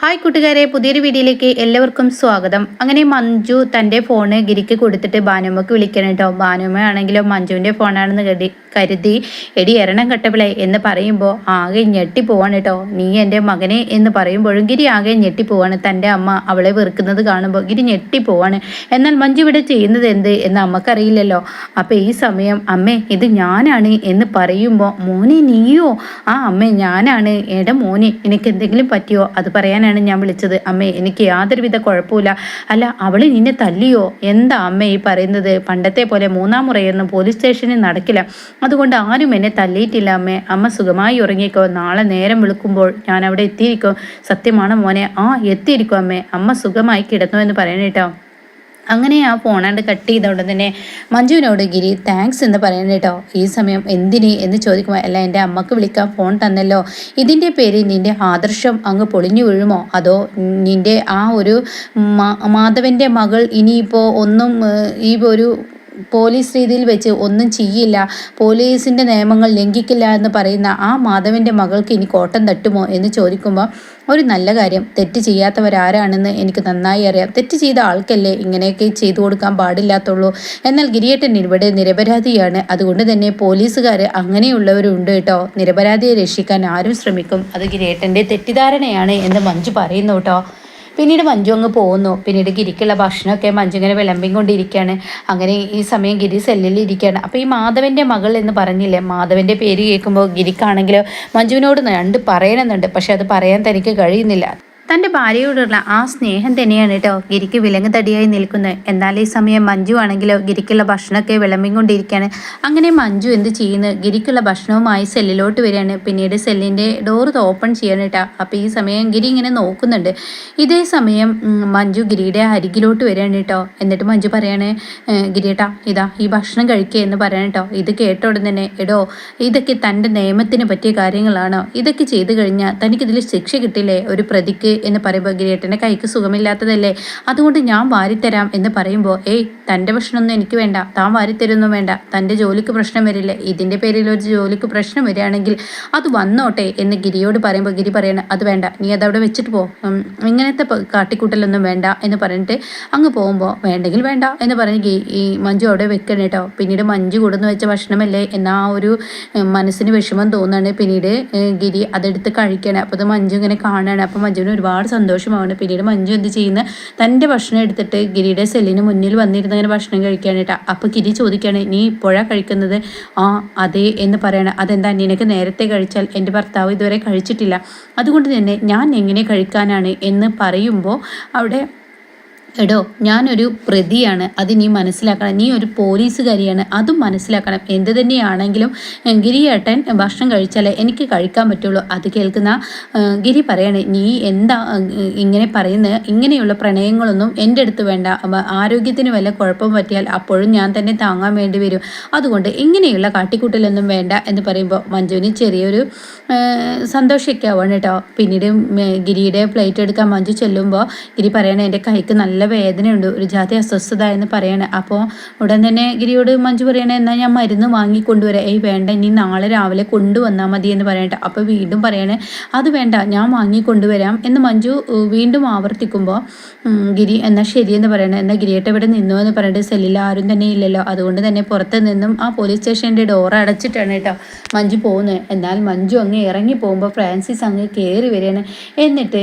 Hi കൂട്ടുകാരെ പുതിയൊരു വീഡിയോയിലേക്ക് എല്ലാവർക്കും സ്വാഗതം. അങ്ങനെ മഞ്ജു തന്റെ ഫോണ് ഗിരിക്ക് കൊടുത്തിട്ട് ബാനുമ്മക്ക് വിളിക്കണം കേട്ടോ. ഭാനുമ്മ ആണെങ്കിലോ മഞ്ജുവിന്റെ ഫോണാണെന്ന് കരുതി കരുതി എടി എരണം കെട്ടപ്പിളെ എന്ന് പറയുമ്പോൾ ആകെ ഞെട്ടിപ്പോവാണ് കേട്ടോ. നീ എന്റെ മകനെ എന്ന് പറയുമ്പോഴും ഗിരി ആകെ ഞെട്ടിപ്പോവാണ് തന്റെ അമ്മ അവളെ വെറുക്കുന്നത് കാണുമ്പോൾ ഗിരി ഞെട്ടിപ്പോവാണ് എന്നാൽ മഞ്ജു ഇവിടെ ചെയ്യുന്നത് എന്ത് എന്ന് അമ്മക്കറിയില്ലല്ലോ. അപ്പോൾ ഈ സമയം അമ്മേ ഇത് ഞാനാണ് എന്ന് പറയുമ്പോൾ മോനെ നീയോ? ആ അമ്മേ ഞാനാണ്. എടാ മോനെ എനിക്ക് എന്തെങ്കിലും പറ്റിയോ? അത് പറയാനാണ് ഞാൻ വിളിച്ചത്. അമ്മേ എനിക്ക് യാതൊരുവിധ കുഴപ്പമില്ല അല്ല അവൾ നിന്നെ തല്ലിയോ? എന്താ അമ്മ ഈ പറയുന്നത്? പണ്ടത്തെ പോലെ മൂന്നാം മുറയൊന്നും പോലീസ് സ്റ്റേഷനിൽ നടക്കില്ല. അതുകൊണ്ട് ആരും എന്നെ തല്ലിയിട്ടില്ല അമ്മേ. അമ്മ സുഖമായി ഉറങ്ങിക്കോ. നാളെ നേരം വിളിക്കുമ്പോൾ ഞാൻ അവിടെ എത്തിയിരിക്കും. സത്യമാണ് മോനെ? ആ എത്തിയിരിക്കും അമ്മേ. അമ്മ സുഖമായി കിടന്നു എന്ന് പറയണേട്ടോ അങ്ങനെ ആ ഫോണാണ്ട് കട്ട് ചെയ്ത ഉടൻ തന്നെ മഞ്ജുവിനോട് ഗിരി താങ്ക്സ് എന്ന് പറയണം കേട്ടോ. ഈ സമയം എന്തിന് എന്ന് ചോദിക്കുമ്പോൾ അല്ല എന്റെ അമ്മയ്ക്ക് വിളിക്കാൻ ഫോൺ തന്നല്ലോ. ഇതിന്റെ പേര് നിന്റെ ആദർശം അങ്ങ് പൊളിഞ്ഞു വീഴുമോ? അതോ നിന്റെ ആ ഒരു മാധവന്റെ മകൾ ഇനിയിപ്പോൾ ഒന്നും ഈ ഒരു പോലീസ് രീതിയിൽ വെച്ച് ഒന്നും ചെയ്യില്ല. പോലീസിന്റെ നിയമങ്ങൾ ലംഘിക്കില്ല എന്ന് പറയുന്ന ആ മാധവന്റെ മകൾക്ക് ഇനി കോട്ടം തട്ടുമോ എന്ന് ചോദിക്കുമ്പോൾ ഒരു നല്ല കാര്യം തെറ്റ് ചെയ്യാത്തവരാരാണെന്ന് എനിക്ക് നന്നായി അറിയാം. തെറ്റ് ചെയ്ത ആൾക്കല്ലേ ഇങ്ങനെയൊക്കെ ചെയ്തു കൊടുക്കാൻ പാടില്ലാത്തുള്ളൂ. എന്നാൽ ഗിരിയേട്ടൻ ഇവിടെ നിരപരാധിയാണ്. അതുകൊണ്ട് തന്നെ പോലീസുകാർ അങ്ങനെയുള്ളവരുണ്ട് കേട്ടോ. നിരപരാധിയെ രക്ഷിക്കാൻ ആരും ശ്രമിക്കും. അത് ഗിരിയേട്ടന്റെ തെറ്റിദ്ധാരണയാണ് എന്ന് മഞ്ജു പറയുന്നു കേട്ടോ. പിന്നീട് മഞ്ജു അങ്ങ് പോകുന്നു. പിന്നീട് ഗിരിക്കുള്ള ഭക്ഷണമൊക്കെ മഞ്ജു ഇങ്ങനെ വിളമ്പിക്കൊണ്ടിരിക്കുകയാണ് അങ്ങനെ ഈ സമയം ഗിരി സെല്ലിൽ ഇരിക്കുകയാണ്. അപ്പോൾ ഈ മാധവന്റെ മകൾ എന്ന് പറഞ്ഞില്ലേ? മാധവന്റെ പേര് കേൾക്കുമ്പോൾ ഗിരിക്കാണെങ്കിലോ മഞ്ജുവിനോട് രണ്ട് പറയണമെന്നുണ്ട്. പക്ഷെ അത് പറയാൻ തനിക്ക് കഴിയുന്നില്ല. തന്റെ ഭാര്യയോടുള്ള ആ സ്നേഹം തന്നെയാണ് കേട്ടോ ഗിരിക്ക് വിലങ്ങ് തടിയായി നിൽക്കുന്നത്. എന്നാൽ ഈ സമയം മഞ്ജു ആണെങ്കിലോ ഗിരിക്കുള്ള ഭക്ഷണമൊക്കെ വിളമ്പിക്കൊണ്ടിരിക്കുകയാണ്. അങ്ങനെ മഞ്ജു എന്ത് ചെയ്യുന്നു? ഗിരിക്കുള്ള ഭക്ഷണവുമായി സെല്ലിലോട്ട് വരികയാണ്. പിന്നീട് സെല്ലിന്റെ ഡോർ ഓപ്പൺ ചെയ്യണം കേട്ടോ. അപ്പോൾ ഈ സമയം ഗിരി ഇങ്ങനെ നോക്കുന്നുണ്ട്. ഇതേ സമയം മഞ്ജു ഗിരിയുടെ അരികിലോട്ട് വരികയാണ് കേട്ടോ. എന്നിട്ട് മഞ്ജു പറയാണ് "ഏഹ്, ഗിരിയേട്ടാ ഇതാ ഈ ഭക്ഷണം കഴിക്കുക എന്ന് പറയണം കേട്ടോ. ഇത് കേട്ട ഉടൻ തന്നെ എടോ ഇതൊക്കെ തന്റെ നിയമത്തിന് പറ്റിയ കാര്യങ്ങളാണോ? ഇതൊക്കെ ചെയ്തു കഴിഞ്ഞാൽ തനിക്കിതിൽ ശിക്ഷ കിട്ടില്ലേ? ഒരു പ്രതിക്ക് എന്ന് പറയുമ്പോൾ ഗിരിയേട്ടന്റെ കൈക്ക് സുഖമില്ലാത്തതല്ലേ? അതുകൊണ്ട് ഞാൻ വാരിത്തരാം എന്ന് പറയുമ്പോൾ ഏയ് തന്റെ ഭക്ഷണമൊന്നും എനിക്ക് വേണ്ട. താൻ വാരിത്തരൊന്നും വേണ്ട. തന്റെ ജോലിക്ക് പ്രശ്നം വരില്ല? ഇതിന്റെ പേരിൽ ഒരു ജോലിക്ക് പ്രശ്നം വരികയാണെങ്കിൽ അത് വന്നോട്ടെ എന്ന് ഗിരിയോട് പറയുമ്പോൾ ഗിരി പറയണ അത് വേണ്ട. നീ അതവിടെ വെച്ചിട്ട് പോ. ഇങ്ങനത്തെ കാട്ടിക്കൂട്ടലൊന്നും വേണ്ട എന്ന് പറഞ്ഞിട്ട് അങ്ങ് പോകുമ്പോൾ വേണ്ടെങ്കിൽ വേണ്ട എന്ന് പറഞ്ഞ് ഈ മഞ്ജു അവിടെ വെക്കണം കേട്ടോ. പിന്നീട് മഞ്ജു കൊടുന്ന് വെച്ച ഭക്ഷണമല്ലേ? എന്ന ആ ഒരു മനസ്സിന് വിഷമം തോന്നുകയാണ് പിന്നീട് ഗിരി അതെടുത്ത് കഴിക്കണം. അപ്പോൾ അത് മഞ്ജു ഇങ്ങനെ കാണുകയാണ് അപ്പോൾ മഞ്ജുവിന് ഒരുപാട് സന്തോഷമാണ് പിന്നീട് മഞ്ജു എന്ത് ചെയ്യുന്ന? തന്റെ ഭക്ഷണം എടുത്തിട്ട് ഗിരിയുടെ സെല്ലിന് മുന്നിൽ വന്നിരുന്ന് അങ്ങനെ ഭക്ഷണം കഴിക്കുകയാണ് കേട്ടോ അപ്പോൾ ഗിരി ചോദിക്കുകയാണ് നീ ഇപ്പോഴാണ് കഴിക്കുന്നത്? ആ അതെ എന്ന് പറയണം. അതെന്താ നിനക്ക് നേരത്തെ കഴിച്ചാൽ എന്റെ ഭർത്താവ് ഇതുവരെ കഴിച്ചിട്ടില്ല. അതുകൊണ്ട് തന്നെ ഞാൻ എങ്ങനെ കഴിക്കാനാണ്? എന്ന് പറയുമ്പോൾ അവിടെ എടോ ഞാനൊരു പ്രതിയാണ്. അത് നീ മനസ്സിലാക്കണം. നീ ഒരു പോലീസുകാരിയാണ്. അതും മനസ്സിലാക്കണം. എന്ത് തന്നെയാണെങ്കിലും ഗിരിയേട്ടൻ ഭക്ഷണം കഴിച്ചാലേ എനിക്ക് കഴിക്കാൻ പറ്റുള്ളൂ. അത് കേൾക്കുന്ന ഗിരി പറയണേ നീ എന്താ ഇങ്ങനെ പറയുന്നത് ഇങ്ങനെയുള്ള പ്രണയങ്ങളൊന്നും എന്റെ അടുത്ത് വേണ്ട. ആരോഗ്യത്തിന് വല്ല കുഴപ്പം പറ്റിയാൽ അപ്പോഴും ഞാൻ തന്നെ താങ്ങാൻ വേണ്ടി വരും. അതുകൊണ്ട് ഇങ്ങനെയുള്ള കാട്ടിക്കൂട്ടലൊന്നും വേണ്ട എന്ന് പറയുമ്പോൾ മഞ്ജുവിന് ചെറിയൊരു സന്തോഷമൊക്കെ ആവാണ് കേട്ടോ. പിന്നീട് ഗിരിയുടെ പ്ലേറ്റ് എടുക്കാൻ മഞ്ജു ചെല്ലുമ്പോൾ ഗിരി പറയണേ എന്റെ കൈക്ക് നല്ല വേദനയുണ്ട്. ഒരു ജാതി അസ്വസ്ഥത എന്ന് പറയണേ. അപ്പോൾ ഉടൻ തന്നെ ഗിരിയോട് മഞ്ജു പറയണേ എന്നാൽ ഞാൻ മരുന്ന് വാങ്ങി കൊണ്ടുവരാം. ഏയ് വേണ്ട ഇനി നാളെ രാവിലെ കൊണ്ടുവന്നാൽ മതി എന്ന് പറയട്ടെ. അപ്പോൾ വീണ്ടും പറയണേ അത് വേണ്ട ഞാൻ വാങ്ങി കൊണ്ടുവരാം എന്ന് മഞ്ജു വീണ്ടും ആവർത്തിക്കുമ്പോൾ ഗിരി എന്നാൽ ശരിയെന്ന് പറയണേ. എന്നാൽ ഗിരിയേട്ട ഇവിടെ നിന്നു എന്ന് പറഞ്ഞിട്ട് സെല്ലിൽ ആരും തന്നെ ഇല്ലല്ലോ. അതുകൊണ്ട് തന്നെ പുറത്ത് നിന്നും ആ പോലീസ് സ്റ്റേഷന്റെ ഡോർ അടച്ചിട്ടാണ് കേട്ടോ മഞ്ജു പോകുന്നത് എന്നാൽ മഞ്ജു അങ്ങ് ഇറങ്ങി പോകുമ്പോൾ ഫ്രാൻസിസ് അങ്ങ് കയറി വരികയാണ്. എന്നിട്ട്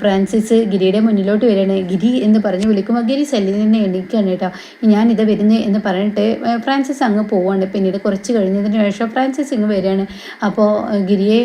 ഫ്രാൻസിസ് ഗിരിയുടെ മുന്നിലോട്ട് വരികയാണ്. ഗിരി എന്ന് പറഞ്ഞ് വിളിക്കുമ്പോൾ ഗിരി സെല്ലിൽ നിന്ന് എണീക്കുകയാണ് കേട്ടോ. ഞാനിത് വരുന്നത് എന്ന് പറഞ്ഞിട്ട് ഫ്രാൻസിസ് അങ്ങ് പോവാണ്. പിന്നീട് കുറച്ച് കഴിഞ്ഞതിന് ശേഷം ഫ്രാൻസിസ് ഇങ്ങ് വരികയാണ്. അപ്പോൾ ഗിരിയെ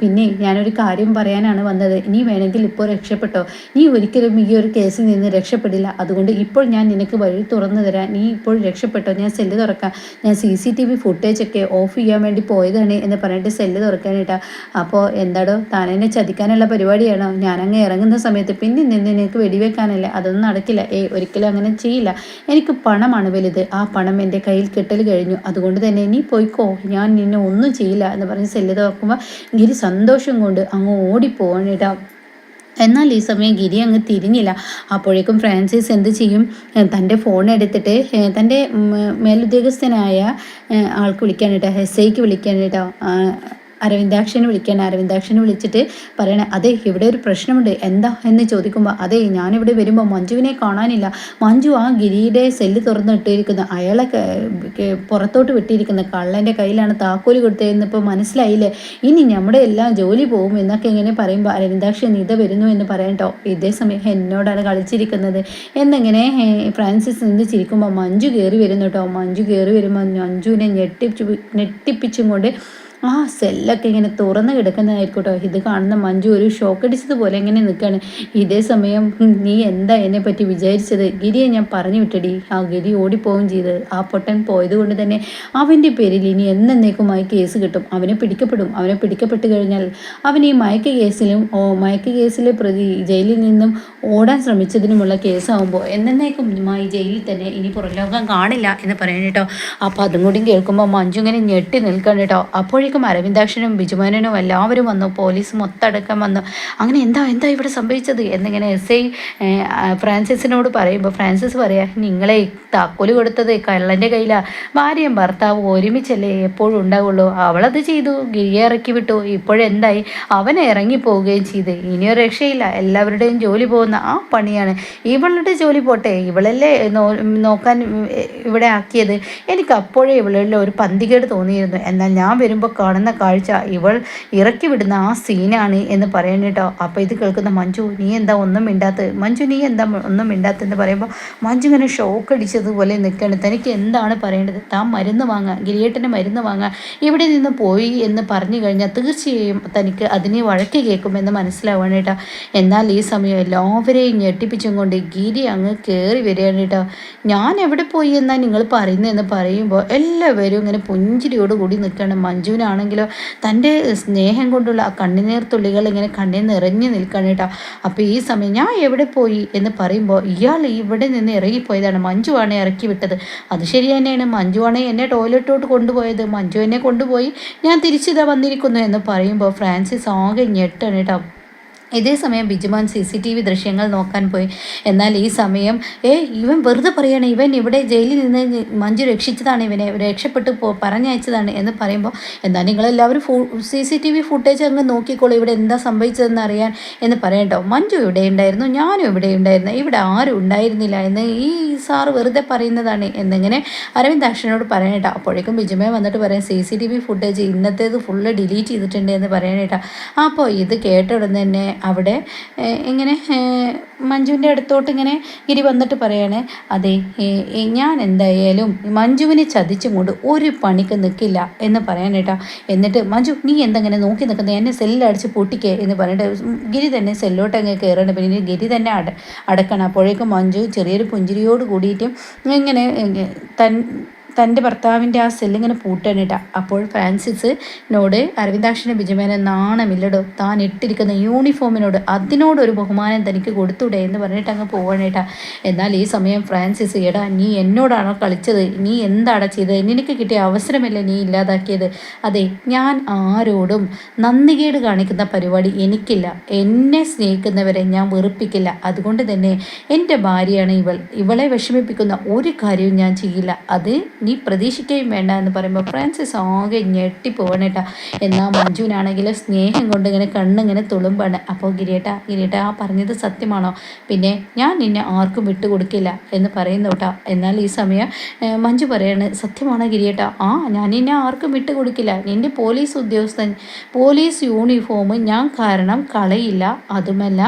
പിന്നെ ഞാനൊരു കാര്യം പറയാനാണ് വന്നത്. നീ വേണമെങ്കിൽ ഇപ്പോൾ രക്ഷപ്പെട്ടോ? നീ ഒരിക്കലും ഈ ഒരു കേസിൽ നിന്ന് രക്ഷപ്പെടില്ല. അതുകൊണ്ട് ഇപ്പോൾ ഞാൻ നിനക്ക് വഴി തുറന്നു തരാം. നീ ഇപ്പോൾ രക്ഷപ്പെട്ടോ? ഞാൻ സെല്ല് തുറക്കാം. ഞാൻ സി സി ടി വി ഫുട്ടേജൊക്കെ ഓഫ് ചെയ്യാൻ വേണ്ടി പോയതാണ് എന്ന് പറഞ്ഞിട്ട് സെല്ല് തുറക്കാൻ തുറക്കാനിട്ടാ അപ്പോൾ എന്താടോ താനെന്നെ ചതിക്കാനുള്ള പരിപാടിയാണോ? ഞാനങ്ങ് ഇറങ്ങുന്ന സമയത്ത് പിന്നെ നിന്ന് നിനക്ക് വെടിവെക്കാനല്ലേ? അതൊന്നും നടക്കില്ല. ഏ ഒരിക്കലും അങ്ങനെ ചെയ്യില്ല. എനിക്ക് പണമാണ് വലുത്. ആ പണം എന്റെ കയ്യിൽ കെട്ടൽ കഴിഞ്ഞു. അതുകൊണ്ട് തന്നെ നീ പോയിക്കോ. ഞാൻ നിന്നെ ഒന്നും ചെയ്യില്ല എന്ന് പറഞ്ഞ് സെല്ല് തുറക്കുമ്പോൾ ഗിരി സന്തോഷം കൊണ്ട് അങ്ങ് ഓടി കേട്ടോ എന്നാൽ ഈ സമയം ഗിരി അങ്ങ് തിരിഞ്ഞില്ല. അപ്പോഴേക്കും ഫ്രാൻസിസ് എന്ത് ചെയ്യും? തന്റെ ഫോൺ എടുത്തിട്ട് തന്റെ മേലുദ്യോഗസ്ഥനായ ആൾക്ക് വിളിക്കാൻ കേട്ടോ എസ് ഐക്ക് വിളിക്കാൻ കേട്ടോ അരവിന്ദാക്ഷനെ വിളിക്കാൻ അരവിന്ദാക്ഷനെ വിളിച്ചിട്ട് പറയണേ അതെ ഇവിടെ ഒരു പ്രശ്നമുണ്ട്. എന്താ? എന്ന് ചോദിക്കുമ്പോൾ അതെ ഞാനിവിടെ വരുമ്പോൾ മഞ്ജുവിനെ കാണാനില്ല. മഞ്ജു ആ ഗിരിയുടെ സെല്ല് തുറന്നിട്ടിരിക്കുന്ന. അയാളെ പുറത്തോട്ട് വിട്ടിരിക്കുന്ന. കള്ളന്റെ കയ്യിലാണ് താക്കോൽ കൊടുത്തതെന്ന് ഇപ്പോൾ മനസ്സിലായില്ലേ? ഇനി നമ്മുടെ എല്ലാം ജോലി പോകും എന്നൊക്കെ ഇങ്ങനെ പറയുമ്പോൾ അരവിന്ദാക്ഷൻ നിത വരുന്നു എന്ന് പറയട്ടോ ഇതേ സമയം എന്നോടാണ് കളിച്ചിരിക്കുന്നത്. എന്നിങ്ങനെ ഫ്രാൻസിസ് നിന്ന് ചിരിക്കുമ്പോൾ മഞ്ജു കയറി വരുന്നു കേട്ടോ. മഞ്ജു കയറി വരുമ്പോൾ മഞ്ജുവിനെ ഞെട്ടിപ്പിച്ചു ഞെട്ടിപ്പിച്ചും കൊണ്ട് ആ സെല്ലൊക്കെ ഇങ്ങനെ തുറന്ന് കിടക്കുന്നതായിരിക്കട്ടോ. ഇത് കാണുന്ന മഞ്ജു ഒരു ഷോക്ക് അടിച്ചതുപോലെ ഇങ്ങനെ നിൽക്കുകയാണ് ഇതേ സമയം നീ എന്താ എന്നെ പറ്റി വിചാരിച്ചത്? ഗിരിയെ ഞാൻ പറഞ്ഞു വിട്ടടി. ആ ഗിരി ഓടിപ്പോവുകയും ചെയ്ത്. ആ പൊട്ടൻ പോയത് കൊണ്ട് തന്നെ അവന്റെ പേരിൽ ഇനി എന്നേക്കുമായി കേസ് കിട്ടും. അവനെ പിടിക്കപ്പെടും. അവനെ പിടിക്കപ്പെട്ട് കഴിഞ്ഞാൽ അവൻ ഈ മയക്ക കേസിലും ഓ മയക്ക കേസിലെ പ്രതി ജയിലിൽ നിന്നും ഓടാൻ ശ്രമിച്ചതിനുമുള്ള കേസാവുമ്പോൾ എന്നേക്കുമായി ജയിലിൽ തന്നെ ഇനി പുറം ലോകം കാണില്ല എന്ന് പറയണം കേട്ടോ അപ്പോൾ അതും കൂടി കേൾക്കുമ്പോൾ മഞ്ജു ഇങ്ങനെ ഞെട്ടി നിൽക്കണം കേട്ടോ. അപ്പോഴേക്കും അപ്പോഴേക്കും അരവിന്ദാക്ഷനും ബിജുമോനും എല്ലാവരും വന്നു പോലീസ് മൊത്തടക്കം വന്നു. അങ്ങനെ എന്താ എന്താ ഇവിടെ സംഭവിച്ചത്? എന്നിങ്ങനെ എസ് ഐ ഫ്രാൻസിസിനോട് പറയുമ്പോൾ ഫ്രാൻസിസ് പറയാ നിങ്ങളെ താക്കോൽ കൊടുത്തത് കള്ളന്റെ കയ്യിലാണ് ഭാര്യയും ഭർത്താവും ഒരുമിച്ചല്ലേ എപ്പോഴും ഉണ്ടാവുള്ളൂ. അവളത് ചെയ്തു ഗിരിയെ ഇറക്കി വിട്ടു. ഇപ്പോഴെന്തായി? അവനെ ഇറങ്ങി പോവുകയും ചെയ്ത്. ഇനിയൊരു രക്ഷയില്ല. എല്ലാവരുടെയും ജോലി പോകുന്ന ആ പണിയാണ്. ഇവളുടെ ജോലി പോട്ടെ. ഇവളല്ലേ നോക്കാൻ ഇവിടെ ആക്കിയത്? എനിക്ക് അപ്പോഴേ ഇവളുടെ ഒരു പന്തികേട് തോന്നിയിരുന്നു. എന്നാൽ ഞാൻ വരുമ്പോൾ കാണുന്ന കാഴ്ച ഇവൾ ഇറക്കി വിടുന്ന ആ സീനാണ് എന്ന് പറയണം കേട്ടോ. അപ്പോൾ ഇത് കേൾക്കുന്ന മഞ്ജു നീ എന്താ ഒന്നും മിണ്ടാത്തത് മഞ്ജു നീ എന്താ ഒന്നും മിണ്ടാത്തെന്ന് പറയുമ്പോൾ മഞ്ജു ഇങ്ങനെ ഷോക്ക് അടിച്ചതുപോലെ നിൽക്കുകയാണ്. തനിക്ക് എന്താണ് പറയേണ്ടത്? താൻ മരുന്ന് വാങ്ങാം ഗിരിയേട്ടന് മരുന്ന് വാങ്ങാം ഇവിടെ നിന്ന് പോയി എന്ന് പറഞ്ഞു കഴിഞ്ഞാൽ തീർച്ചയായും തനിക്ക് അതിനെ വഴക്കി കേൾക്കുമെന്ന് മനസ്സിലാവണം കേട്ടോ. എന്നാൽ ഈ സമയം എല്ലാവരെയും ഞെട്ടിപ്പിച്ചും കൊണ്ട് ഗിരി അങ്ങ് കയറി വരികയാണ് കേട്ടോ. ഞാൻ എവിടെ പോയി എന്നാൽ നിങ്ങൾ പറയുന്നതെന്ന് പറയുമ്പോൾ എല്ലാവരും ഇങ്ങനെ പുഞ്ചിരിയോട് കൂടി നിൽക്കുകയാണ്. മഞ്ജുവിനാണ് ആണെങ്കിലോ തന്റെ സ്നേഹം കൊണ്ടുള്ള ആ കണ്ണുനീർ തുള്ളികൾ ഇങ്ങനെ കണ്ണിൽ നിറഞ്ഞു നിൽക്കണം കേട്ടോ. അപ്പോൾ ഈ സമയം ഞാൻ എവിടെ പോയി എന്ന് പറയുമ്പോൾ ഇയാൾ ഇവിടെ നിന്ന് ഇറങ്ങിപ്പോയതാണ്. മഞ്ജുവാണ് ഇറക്കി വിട്ടത്. അത് ശരി തന്നെയാണ്. മഞ്ജുവാണ് എന്നെ ടോയ്ലറ്റോട്ട് കൊണ്ടുപോയത്. മഞ്ജു എന്നെ കൊണ്ടുപോയി ഞാൻ തിരിച്ചിതാ വന്നിരിക്കുന്നു എന്ന് പറയുമ്പോൾ ഫ്രാൻസിസ് ആകെ ഞെട്ടാണ് കേട്ടോ. ഇതേ സമയം ബിജുമാൻ സി സി ടി വി ദൃശ്യങ്ങൾ നോക്കാൻ പോയി. എന്നാൽ ഈ സമയം ഏ ഇവൻ വെറുതെ പറയുകയാണ് ഇവൻ ഇവിടെ ജയിലിൽ നിന്ന് മഞ്ജു രക്ഷിച്ചതാണ് ഇവനെ രക്ഷപ്പെട്ട് പോ പറഞ്ഞയച്ചതാണ് എന്ന് പറയുമ്പോൾ എന്നാൽ നിങ്ങളെല്ലാവരും ഫു C C T V footage അങ്ങ് നോക്കിക്കോളൂ ഇവിടെ എന്താ സംഭവിച്ചതെന്ന് അറിയാൻ എന്ന് പറയട്ടോ മഞ്ജു ഇവിടെ ഉണ്ടായിരുന്നു ഞാനും ഇവിടെ ഉണ്ടായിരുന്നു ഇവിടെ ആരും ഉണ്ടായിരുന്നില്ല എന്ന് ഈ സാറ് വെറുതെ പറയുന്നതാണ് എന്നിങ്ങനെ അരവിന്ദ് അക്ഷനോട് പറയണേട്ടാ. അപ്പോഴേക്കും ബിജുമേ വന്നിട്ട് പറയാം C C T V footage ഇന്നത്തേത് full delete ചെയ്തിട്ടുണ്ട് എന്ന് പറയണേട്ടാ. അപ്പോൾ ഇത് കേട്ട ഉടനെ തന്നെ അവിടെ ഇങ്ങനെ മഞ്ജുവിന്റെ അടുത്തോട്ട് ഇങ്ങനെ ഗിരി വന്നിട്ട് പറയാണ് അതെ ഞാൻ എന്തായാലും മഞ്ജുവിനെ ചതിച്ചും കൊണ്ട് ഒരു പണിക്ക് നിൽക്കില്ല എന്ന് പറയാൻ കേട്ടാ. എന്നിട്ട് മഞ്ജു നീ എന്തെങ്ങനെ നോക്കി നിൽക്കുന്നത് എന്നെ സെല്ലടിച്ച് പൊട്ടിക്കേ എന്ന് പറഞ്ഞിട്ട് ഗിരി തന്നെ സെല്ലോട്ട് അങ്ങ് കയറേണ്ട പിന്നെ ഗിരി തന്നെ അട അടക്കണം. അപ്പോഴേക്കും മഞ്ജു ചെറിയൊരു പുഞ്ചിരിയോട് കൂടിയിട്ട് ഇങ്ങനെ തൻ തന്റെ ഭർത്താവിന്റെ ആ സെല്ലിങ്ങനെ പൂട്ടണിട്ട അപ്പോൾ ഫ്രാൻസിസിനോട് അരവിന്ദാക്ഷന് ബിജുമേനെ നാണമില്ലടോ. താൻ ഇട്ടിരിക്കുന്ന യൂണിഫോമിനോട് അതിനോടൊരു ബഹുമാനം തനിക്ക് കൊടുത്തൂടെ എന്ന് പറഞ്ഞിട്ട് അങ്ങ് പോകണേട്ട എന്നാൽ ഈ സമയം ഫ്രാൻസിസ് എടാ നീ എന്നോടാണോ കളിച്ചത്? നീ എന്താടാ ചെയ്തത്? നിനക്ക് കിട്ടിയ അവസരമല്ലേ നീ ഇല്ലാതാക്കിയത്? അതെ ഞാൻ ആരോടും നന്ദികേട് കാണിക്കുന്ന പരിപാടി എനിക്കില്ല. എന്നെ സ്നേഹിക്കുന്നവരെ ഞാൻ വെറുപ്പിക്കില്ല. അതുകൊണ്ട് തന്നെ എന്റെ ഭാര്യയാണ് ഇവൾ. ഇവളെ വിഷമിപ്പിക്കുന്ന ഒരു കാര്യവും ഞാൻ ചെയ്യില്ല. അത് നീ പ്രതീക്ഷിക്കുകയും വേണ്ട എന്ന് പറയുമ്പോൾ ഫ്രാൻസിസ് ആകെ ഞെട്ടിപ്പോകണേട്ടാ എന്നാൽ മഞ്ജുവിനാണെങ്കിൽ സ്നേഹം കൊണ്ട് ഇങ്ങനെ കണ്ണിങ്ങനെ തുളുമ്പാണ്. അപ്പോൾ ഗിരിയേട്ട ഗിരിയേട്ട ആ പറഞ്ഞത് സത്യമാണോ? പിന്നെ ഞാൻ നിന്നെ ആർക്കും വിട്ടുകൊടുക്കില്ല എന്ന് പറയുന്നു കേട്ടോ. എന്നാൽ ഈ സമയം മഞ്ജു പറയാണ് സത്യമാണോ ഗിരിയേട്ട? ആ ഞാൻ നിന്നെ ആർക്കും വിട്ടുകൊടുക്കില്ല. നിന്റെ പോലീസ് ഉദ്യോഗസ്ഥൻ പോലീസ് യൂണിഫോം ഞാൻ കാരണം കളയില്ല. അതുമല്ല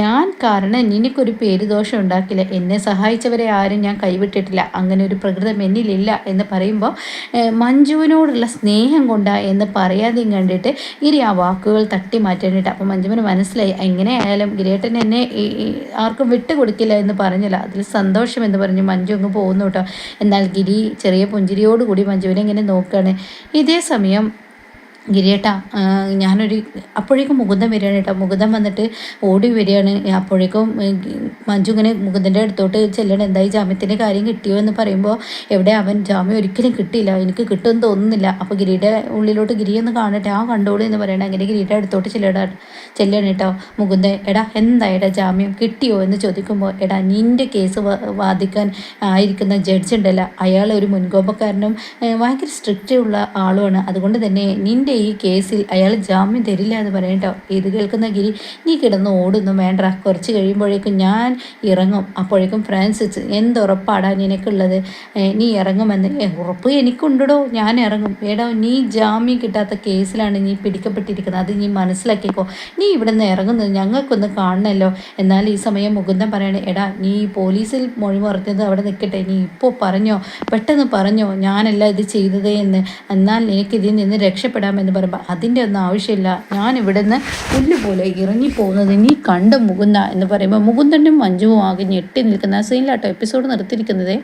ഞാൻ കാരണം നിനക്കൊരു പേരുദോഷം ഉണ്ടാക്കില്ല. എന്നെ സഹായിച്ചവരെ ആരും ഞാൻ കൈവിട്ടിട്ടില്ല. അങ്ങനെ ഒരു പ്രകൃതം എന്നിലില്ല എന്ന് പറയുമ്പോൾ മഞ്ജുവിനോടുള്ള സ്നേഹം കൊണ്ടാ എന്ന് പറയാതെയും കണ്ടിട്ട് ഗിരി ആ വാക്കുകൾ തട്ടി മാറ്റാനായിട്ട്. അപ്പോൾ മഞ്ജുവിന് മനസ്സിലായി എങ്ങനെയായാലും ഗിരിയേട്ടൻ എന്നെ ആർക്കും വിട്ടുകൊടുക്കില്ല എന്ന് പറഞ്ഞില്ല. അതിൽ സന്തോഷം എന്ന് പറഞ്ഞു മഞ്ജു അങ്ങ് പോകുന്നു കേട്ടോ. എന്നാൽ ഗിരി ചെറിയ പുഞ്ചിരിയോടുകൂടി മഞ്ജുവിനെ ഇങ്ങനെ നോക്കുകയാണ്. ഇതേ സമയം ഗിരിയേട്ടാ ഞാനൊരു അപ്പോഴേക്കും മുകുന്ദൻ വരികയാണ് കേട്ടോ. മുകുന്ദൻ വന്നിട്ട് ഓടി വരികയാണ്. അപ്പോഴേക്കും മഞ്ജു ഇങ്ങനെ മുകുന്ദന്റെ അടുത്തോട്ട് ചെല്ലണം. എന്തായി ജാമ്യത്തിന്റെ കാര്യം കിട്ടിയോ എന്ന് പറയുമ്പോൾ എവിടെ അവൻ ജാമ്യം ഒരിക്കലും കിട്ടിയില്ല. എനിക്ക് കിട്ടുമെന്ന് തോന്നുന്നില്ല. അപ്പോൾ ഗിരിയുടെ ഉള്ളിലോട്ട് ഗിരി ഒന്ന് കാണട്ടെ. ആ കണ്ടോളൂ എന്ന് പറയണം അങ്ങനെ ഗിരിയുടെ അടുത്തോട്ട് ചെല്ലടാ ചെല്ലണം കേട്ടോ. മുകുന്ദൻ എടാ എന്താ ജാമ്യം? കിട്ടിയോ എന്ന് ചോദിക്കുമ്പോൾ എടാ നിന്റെ കേസ് വാദിക്കാൻ ആയിരിക്കുന്ന ജഡ്ജ് ഉണ്ടല്ലോ. അയാൾ ഒരു മുൻകോപക്കാരനും ഭയങ്കര സ്ട്രിക്റ്റ് ഉള്ള ആളുമാണ്. അതുകൊണ്ട് തന്നെ നിന്റെ നിന്റെ ഈ കേസിൽ അയാൾ ജാമ്യം തരില്ല എന്ന് പറയട്ടോ ഇത് കേൾക്കുന്ന ഗിരി നീ കിടന്ന് ഓടുന്നു വേണ്ട. കുറച്ച് കഴിയുമ്പോഴേക്കും ഞാൻ ഇറങ്ങും. അപ്പോഴേക്കും ഫ്രാൻസിസ് എന്തുറപ്പാടാ നിനക്കുള്ളത്? നീ ഇറങ്ങുമെന്ന്? ഉറപ്പ് എനിക്കുണ്ടോ ഞാൻ ഇറങ്ങും. എടാ നീ ജാമ്യം കിട്ടാത്ത കേസിലാണ് നീ പിടിക്കപ്പെട്ടിരിക്കുന്നത്. അത് നീ മനസ്സിലാക്കിക്കോ. നീ ഇവിടെ നിന്ന് ഇറങ്ങുന്നത് ഞങ്ങൾക്കൊന്ന് കാണണമല്ലോ എന്നാൽ ഈ സമയം മുകുന്ദൻ പറയണേ എടാ നീ പോലീസിൽ മൊഴി മറിഞ്ഞത് അവിടെ നിൽക്കട്ടെ. നീ ഇപ്പോൾ പറഞ്ഞോ. പെട്ടെന്ന് പറഞ്ഞോ. ഞാനല്ല ഇത് ചെയ്തതേ എന്ന് എന്നാൽ എനിക്കിതിൽ നിന്ന് നിന്ന് രക്ഷപ്പെടാമെന്ന് പറയുമ്പോൾ അതിന്റെ ഒന്നും ആവശ്യമില്ല. ഞാൻ ഇവിടെ നിന്ന് പുല്ലുപോലെ ഇറങ്ങിപ്പോകുന്നത് നീ കണ്ട മുകുന്ദ എന്ന് പറയുമ്പോൾ മുകുന്ദനും മഞ്ജുവും ആകെ ഞെട്ടി നിൽക്കുന്ന സീനിലാട്ടോ എപ്പിസോഡ് നിർത്തിയിരിക്കുന്നത്.